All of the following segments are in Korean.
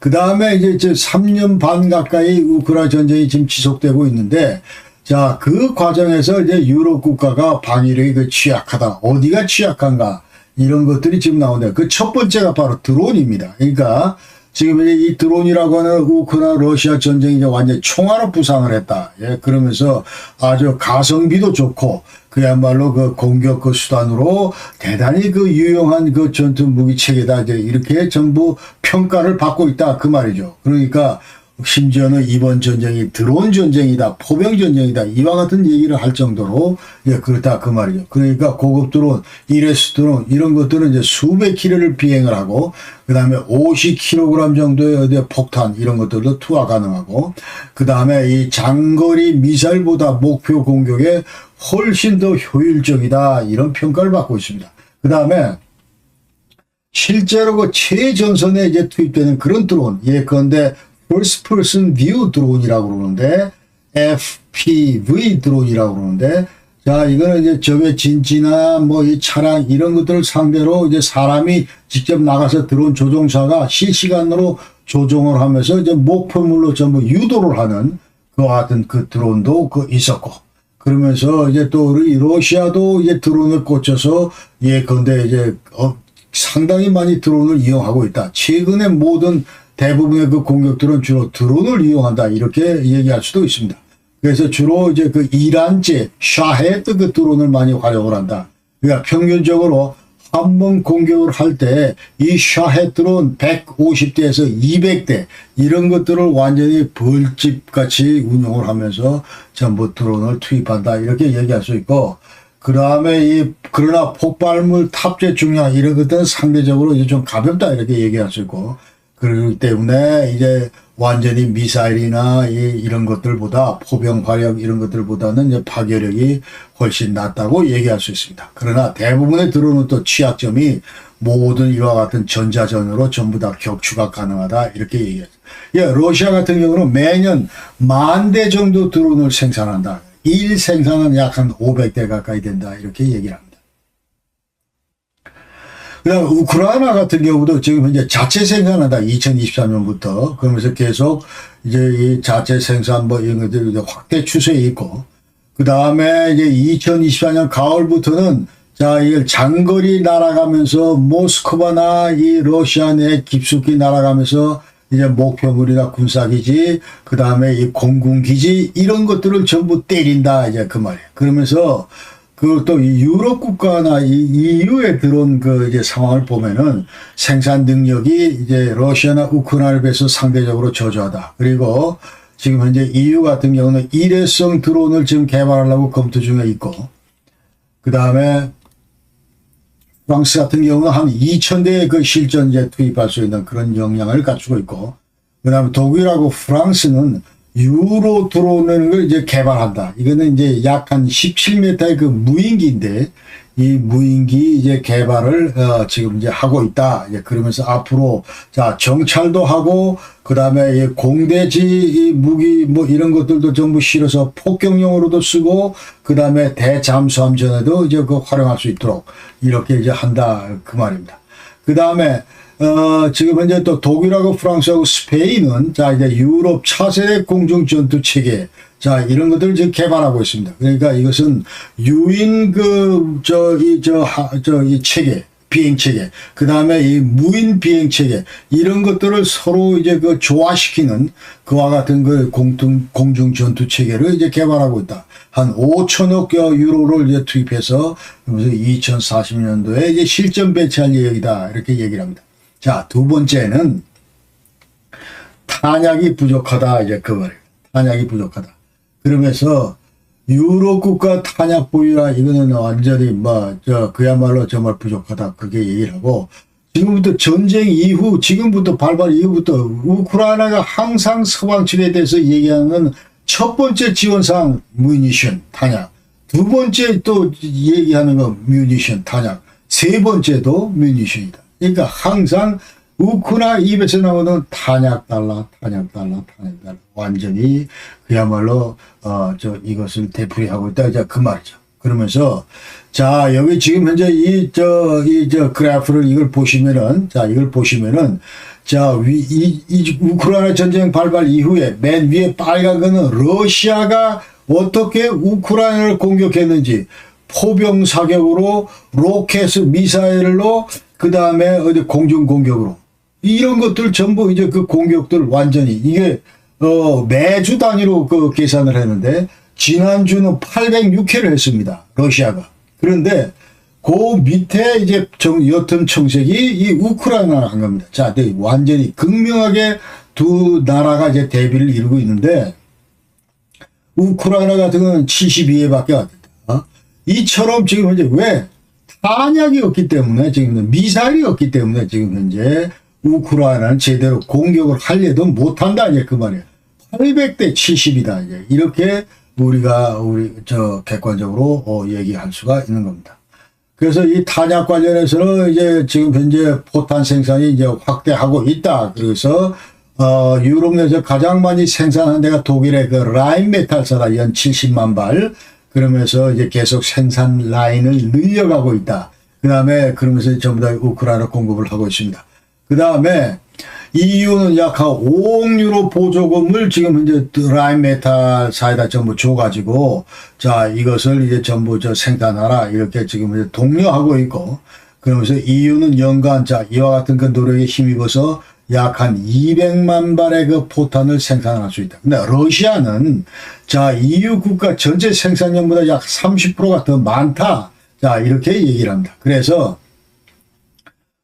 그 다음에 이제 저 3년 반 가까이 우크라이나 전쟁이 지금 지속되고 있는데 자, 그 과정에서 이제 유럽 국가가 방위력이 그 취약하다. 어디가 취약한가? 이런 것들이 지금 나오는데 그 첫 번째가 바로 드론입니다. 그러니까 지금 이 드론이라고 하는 우크라이나 러시아 전쟁이 완전히 총알로 부상을 했다. 예, 그러면서 아주 가성비도 좋고 그야말로 그 공격 그 수단으로 대단히 그 유용한 그 전투 무기 체계다. 이제 이렇게 전부 평가를 받고 있다. 그 말이죠. 그러니까 심지어는 이번 전쟁이 드론 전쟁이다, 포병 전쟁이다, 이와 같은 얘기를 할 정도로, 예, 그렇다, 그 말이죠. 그러니까 고급 드론, 이레스 드론, 이런 것들은 이제 수백 킬로를 비행을 하고, 그 다음에 50kg 정도의 어디 폭탄, 이런 것들도 투하 가능하고, 그 다음에 이 장거리 미사일보다 목표 공격에 훨씬 더 효율적이다, 이런 평가를 받고 있습니다. 그 다음에, 실제로 그 최전선에 이제 투입되는 그런 드론, 예컨대 First Person View 드론이라고 그러는데 FPV 드론이라고 그러는데 자 이거는 이제 적의 진지나 뭐 이 차량 이런 것들을 상대로 이제 사람이 직접 나가서 드론 조종사가 실시간으로 조종을 하면서 이제 목표물로 전부 유도를 하는 그와 같은 그 드론도 그 있었고 그러면서 이제 또 우리 러시아도 이제 드론을 꽂혀서 예 근데 이제 어, 상당히 많이 드론을 이용하고 있다. 최근에 모든 대부분의 그 공격들은 주로 드론을 이용한다 이렇게 얘기할 수도 있습니다. 그래서 주로 이제 그 이란제 샤헤드 그 드론을 많이 활용을 한다. 그러니까 평균적으로 한 번 공격을 할 때 이 샤헤드 드론 150대에서 200대 이런 것들을 완전히 벌집 같이 운용을 하면서 전부 드론을 투입한다 이렇게 얘기할 수 있고 그 다음에 이 그러나 폭발물 탑재 중량 이런 것들은 상대적으로 이제 좀 가볍다 이렇게 얘기할 수 있고 그렇기 때문에 이제 완전히 미사일이나 이런 것들보다 포병 화력 이런 것들보다는 이제 파괴력이 훨씬 낮다고 얘기할 수 있습니다. 그러나 대부분의 드론은 또 취약점이 모든 이와 같은 전자전으로 전부 다 격추가 가능하다 이렇게 얘기해요. 예, 러시아 같은 경우는 매년 만 대 정도 드론을 생산한다. 일 생산은 약 한 500대 가까이 된다 이렇게 얘기를 합니다. 그다음 우크라이나 같은 경우도 지금 현재 자체 생산하다 2023년부터 그러면서 계속 이제 이 자체 생산 뭐 이런 것들 이제 확대 추세에 있고 그 다음에 이제 2024년 가을부터는 자 이걸 장거리 날아가면서 모스크바나 이 러시아 내 깊숙이 날아가면서 이제 목표물이나 군사기지, 그 다음에 이 공군기지, 이런 것들을 전부 때린다, 이제 그 말이에요. 그러면서 그또 유럽 국가나 이 EU에 들어온 그 이제 상황을 보면은 생산 능력이 이제 러시아나 우크라이나에 비해서 상대적으로 저조하다. 그리고 지금 현재 EU 같은 경우는 일회성 드론을 지금 개발하려고 검토 중에 있고, 그 다음에 프랑스 같은 경우는 한 2,000대의 그 실전제 투입할 수 있는 그런 역량을 갖추고 있고, 그 다음에 독일하고 프랑스는 유로 들어오는 걸 이제 개발한다. 이거는 이제 약 한 17m의 그 무인기인데 이 무인기 이제 개발을 어 지금 이제 하고 있다. 이제 그러면서 앞으로 자 정찰도 하고 그 다음에 공대지 무기 뭐 이런 것들도 전부 실어서 폭격용으로도 쓰고 그 다음에 대잠수함 전에도 이제 그 활용할 수 있도록 이렇게 이제 한다 그 말입니다. 그 다음에 어, 지금 현재 또 독일하고 프랑스하고 스페인은 자, 이제 유럽 차세 공중 전투 체계 자, 이런 것들을 지금 개발하고 있습니다. 그러니까 이것은 유인 그, 저, 이, 저, 하, 저, 이 체계, 비행 체계, 그 다음에 이 무인 비행 체계, 이런 것들을 서로 이제 그 조화시키는 그와 같은 그 공중, 공중 전투 체계를 이제 개발하고 있다. 한 5천억 유로를 이제 투입해서, 그러면서 2040년도에 이제 실전 배치할 예정이다. 이렇게 얘기를 합니다. 자, 두 번째는 탄약이 부족하다. 이제 그 말이에요. 탄약이 부족하다. 그러면서 유럽 국가 탄약 보유라 이거는 완전히 뭐, 저, 그야말로 정말 부족하다. 그게 얘기를 하고, 지금부터 전쟁 이후, 지금부터 발발 이후부터 우크라이나가 항상 서방 측에 대해서 얘기하는 첫 번째 지원사항, 뮤니션, 탄약. 두 번째 또 얘기하는 거, 뮤니션, 탄약. 세 번째도 뮤니션이다. 그러니까 항상 우크나 입에서 나오는 탄약 달라, 탄약 달라, 탄약 달라. 완전히 그야말로, 어, 저, 이것을 되풀이하고 있다. 이제 그 말이죠. 그러면서, 자, 여기 지금 현재 이, 저, 이, 저, 그래프를 이걸 보시면은, 자, 이걸 보시면은, 자, 위, 이, 이 우크라이나 전쟁 발발 이후에 맨 위에 빨간 거는 러시아가 어떻게 우크라이나를 공격했는지 포병 사격으로 로켓 미사일로 그 다음에 어디 공중 공격으로 이런 것들 전부 이제 그 공격들 완전히 이게 어 매주 단위로 그 계산을 했는데 지난주는 806회를 했습니다. 러시아가. 그런데 그 밑에 이제 정, 여튼 청색이 이 우크라이나를 한 겁니다. 자, 네, 완전히 극명하게 두 나라가 이제 대비를 이루고 있는데 우크라이나 같은 경우는 72회밖에 안 된다. 어? 이처럼 지금 현재 왜 탄약이 없기 때문에 지금 미사일이 없기 때문에 지금 현재 우크라이나는 제대로 공격을 하려도 못한다 이제 그 말이에요. 800대 70이다 이제 이렇게 우리가 우리 저 객관적으로 어, 얘기할 수가 있는 겁니다. 그래서 이 탄약 관련해서는 이제 지금 현재 포탄 생산이 이제 확대하고 있다. 그래서 어, 유럽 내에서 가장 많이 생산한 데가 독일의 그 라인 메탈사다. 연 70만 발. 그러면서 이제 계속 생산 라인을 늘려가고 있다. 그 다음에 그러면서 전부 다 우크라이나 공급을 하고 있습니다. 그 다음에 EU는 약 한 5억 유로 보조금을 지금 이제 라인 메탈 사이다 전부 줘가지고 자 이것을 이제 전부 저 생산하라 이렇게 지금 이제 독려하고 있고 그러면서 EU는 연간 자 이와 같은 그 노력에 힘입어서 약 한 200만 발의 그 포탄을 생산할 수 있다. 근데 러시아는 자 EU 국가 전체 생산량보다 약 30%가 더 많다. 자 이렇게 얘기를 합니다. 그래서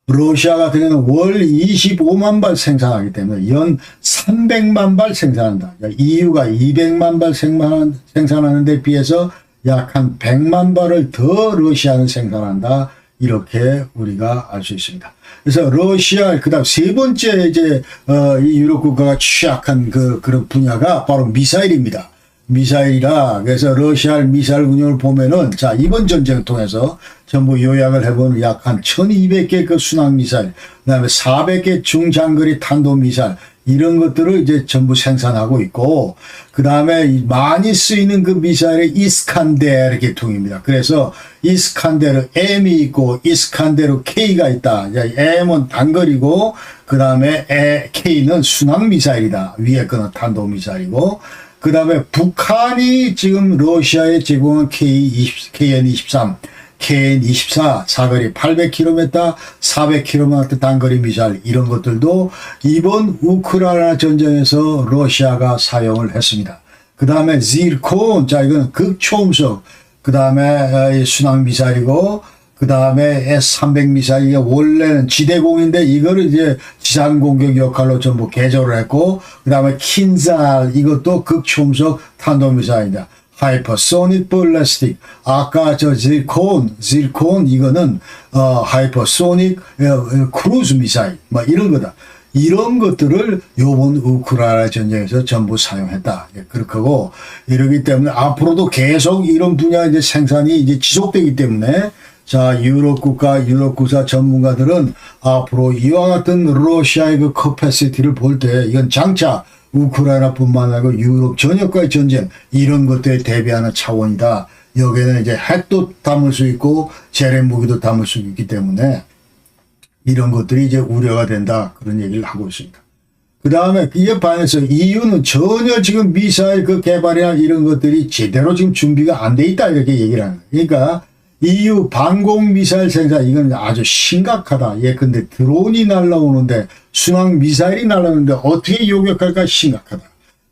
러시아 같은 경우는 월 25만 발 생산하기 때문에 연 300만 발 생산한다. EU가 200만 발 생산하는 데 비해서 약 한 100만 발을 더 러시아는 생산한다. 이렇게 우리가 알 수 있습니다. 그래서 러시아 그다음 세 번째 이제 어, 이 유럽 국가가 취약한 그 그런 분야가 바로 미사일입니다. 미사일이라 그래서 러시아 미사일 운영을 보면은 자 이번 전쟁을 통해서 전부 요약을 해보면 약한 1200개 그 순항 미사일 그다음에 400개 중장거리 탄도 미사일 이런 것들을 이제 전부 생산하고 있고 그 다음에 많이 쓰이는 그 미사일의 이스칸데르 계통입니다. 그래서 이스칸데르 M이 있고 이스칸데르 K가 있다. M은 단거리고 그 다음에 K는 순항 미사일이다. 위에 거는 탄도 미사일이고 그 다음에 북한이 지금 러시아에 제공한 K20, KN-23, KN-24 사거리 800km, 400km 단거리 미사일 이런 것들도 이번 우크라이나 전쟁에서 러시아가 사용을 했습니다. 그 다음에 지르콘, 자 이거는 극초음속, 그 다음에 순항 미사일이고 그 다음에 S300 미사일이 원래는 지대공인데 이거를 이제 지상 공격 역할로 전부 개조를 했고 그 다음에 킨잘 이것도 극초음속 탄도미사일이다. 하이퍼소닉 볼레스틱 아까 저 질콘 질콘 이거는 어 하이퍼소닉 어, 크루즈 미사일 뭐 이런 거다. 이런 것들을 요번 우크라이나 전쟁에서 전부 사용했다. 예, 그렇게 하고 이러기 때문에 앞으로도 계속 이런 분야 이제 생산이 이제 지속되기 때문에 자, 유럽 국가, 유럽 국사 전문가들은 앞으로 이와 같은 러시아의 그 커패시티를 볼 때 이건 장차 우크라이나뿐만 아니고 유럽 전역과의 전쟁 이런 것들에 대비하는 차원이다. 여기에는 이제 핵도 담을 수 있고 재래 무기도 담을 수 있기 때문에 이런 것들이 이제 우려가 된다. 그런 얘기를 하고 있습니다. 그 다음에 이에 반해서 EU는 전혀 지금 미사일 그 개발이나 이런 것들이 제대로 지금 준비가 안 돼 있다. 이렇게 얘기를 하는 거예요. 그러니까 EU 방공 미사일 생산 이건 아주 심각하다. 예컨대 드론이 날라오는데 순항 미사일이 날라오는데 어떻게 요격할까 심각하다.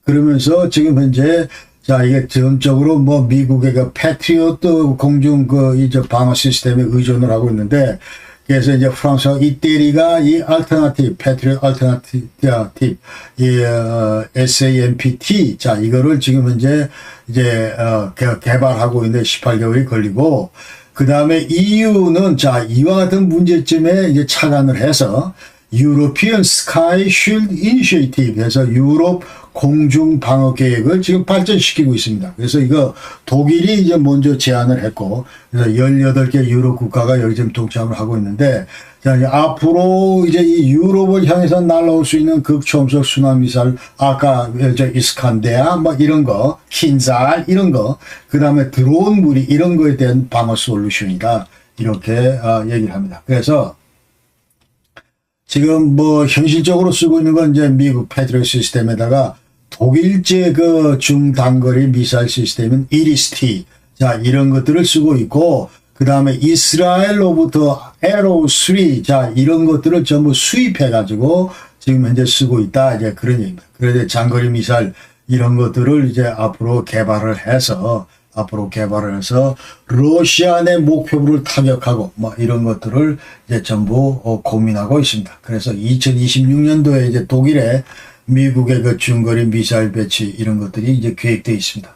그러면서 지금 현재 자 이게 전적으로 뭐 미국의 그 패트리어트 공중 그 이제 방어 시스템에 의존을 하고 있는데 그래서 이제 프랑스와 이태리가 이 알터나티브 패트리어 알터나티브 이 어, SAMPT 자 이거를 지금 현재 이제 어, 개 발하고 있는데 18개월이 걸리고 그 다음에 EU는 자 이와 같은 문제점에 이제 차관을 해서 European Sky Shield Initiative 해서 유럽 공중 방어 계획을 지금 발전시키고 있습니다. 그래서 이거 독일이 이제 먼저 제안을 했고 그래서 18개 유럽 국가가 여기 지금 동참을 하고 있는데 자, 이제 앞으로 이제 이 유럽을 향해서 날아올 수 있는 극초음속 순환미사일, 아까 저 이스칸데아, 뭐 이런 거, 킨잘, 이런 거, 그 다음에 드론 무리, 이런 거에 대한 방어 솔루션이다. 이렇게 어, 얘기를 합니다. 그래서 지금 뭐 현실적으로 쓰고 있는 건 이제 미국 패트리어 시스템에다가 독일제 그 중단거리 미사일 시스템인 이리스티 자 이런 것들을 쓰고 있고 그 다음에 이스라엘로부터 에로 3 자 이런 것들을 전부 수입해 가지고 지금 현재 쓰고 있다 이제 그런 얘기입니다. 그래서 장거리 미사일 이런 것들을 이제 앞으로 개발을 해서 앞으로 개발을 해서 러시아 내 목표부를 타격하고 뭐 이런 것들을 이제 전부 어, 고민하고 있습니다. 그래서 2026년도에 이제 독일에 미국의 그 중거리 미사일 배치 이런 것들이 이제 계획되어 있습니다.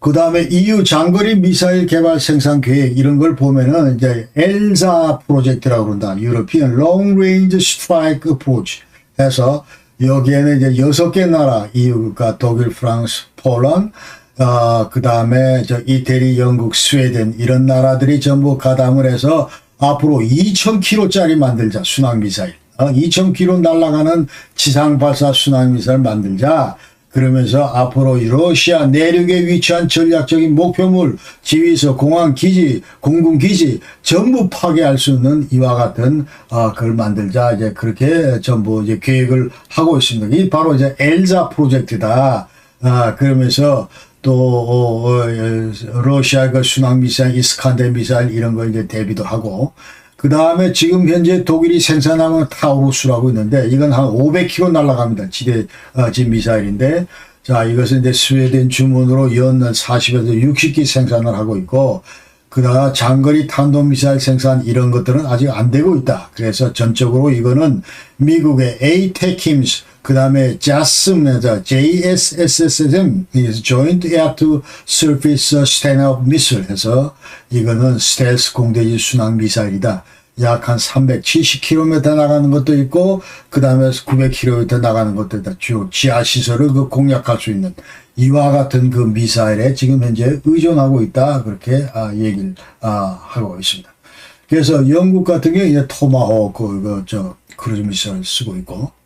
그 다음에 EU 장거리 미사일 개발 생산 계획 이런 걸 보면은 이제 엘사 프로젝트라고 그런다. European Long Range Strike Approach 해서 여기에는 이제 여섯 개 나라 EU가 독일, 프랑스, 폴란, 어, 그 다음에 저 이태리, 영국, 스웨덴 이런 나라들이 전부 가담을 해서 앞으로 2,000km짜리 만들자 순항 미사일. 어, 2,000km 날아가는 지상 발사 순항 미사일 만들자. 그러면서 앞으로 이 러시아 내륙에 위치한 전략적인 목표물, 지휘소, 공항 기지, 공군 기지 전부 파괴할 수 있는 이와 같은 어, 그걸 만들자 이제 그렇게 전부 이제 계획을 하고 있습니다. 이 바로 이제 엘자 프로젝트다. 아 그러면서 또 어, 어, 러시아 그 순항 미사일, 이스칸데 미사일 이런 거 이제 대비도 하고 그 다음에 지금 현재 독일이 생산하는 타우루스라고 있는데 이건 한 500km 날아갑니다. 지대 어, 진 미사일인데 자 이것은 이제 스웨덴 주문으로 연간 40에서 60기 생산을 하고 있고 그다음 장거리 탄도미사일 생산 이런 것들은 아직 안 되고 있다. 그래서 전적으로 이거는 미국의 ATACMS 그 다음에 JASM, JSSSM, Joint Air to Surface Stand-Up Missile 해서 이거는 스텔스 공대지 순항 미사일이다. 약 한 370km 나가는 것도 있고 그 다음에 900km 나가는 것도 있다. 주 지하 시설을 그 공략할 수 있는 이와 같은 그 미사일에 지금 현재 의존하고 있다. 그렇게 아, 얘기를 아, 하고 있습니다. 그래서 영국 같은 경우에 토마호크 그, 저, 크루즈 미사일 쓰고 있고